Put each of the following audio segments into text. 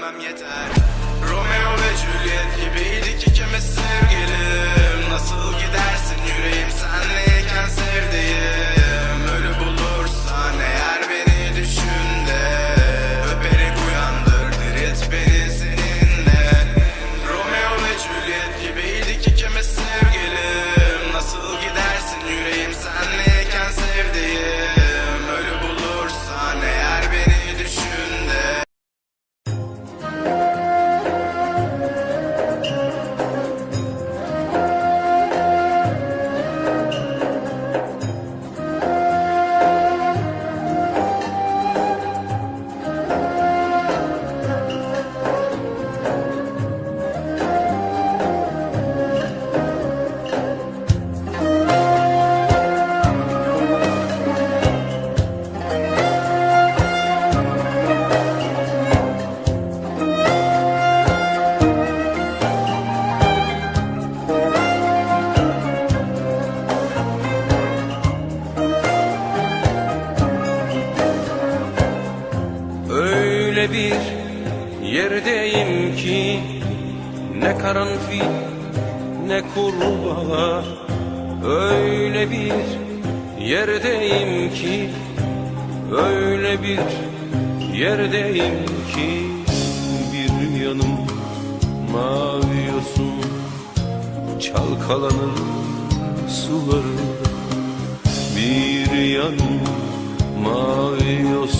söylemem yeter. Romeo ve Juliet gibiydik ikimiz sevgilim. Nasıl gidersin yüreğim senleyken sevdiğim? Öyle bir yerdeyim ki Ne karanfil ne kurbağa. Öyle bir yerdeyim ki Öyle bir yerdeyim ki. Bir yanım mavi yosun Çalkalanır sularında Bir yanım mavi yosun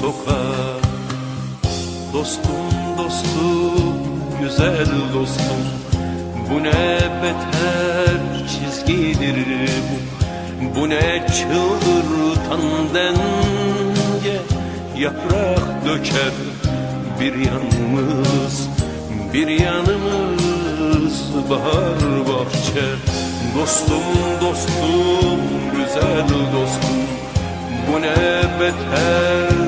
sokağa Dostum dostum güzel dostum. Bu ne beter çizgidir bu? Bu ne çıldırtan denge? Yaprak döker bir yanımız Bir yanımız bahar bahçe. Dostum dostum güzel dostum. Bu ne beter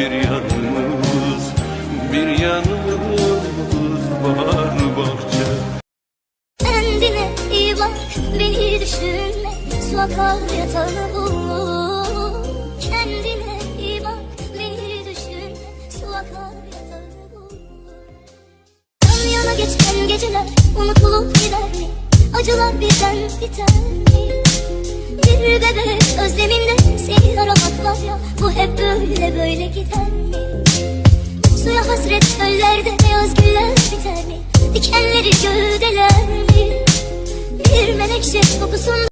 bir yanımız Bir yanımız bahar bahçe. Kendine iyi bak, beni düşünme. Su akar yatağını bul. Kendine iyi bak, beni düşünme. Su akar yatağını bul. Yan yana geçen geceler unutulup gider mi? Acılar birden biter mi? Bir bebek özleminde seni aramak Bu hep böyle böyle gider mi? Suya hasret çöllerde beyaz güller biter mi? Dikenleri gövdeler mi? Bir menekşe kokusunda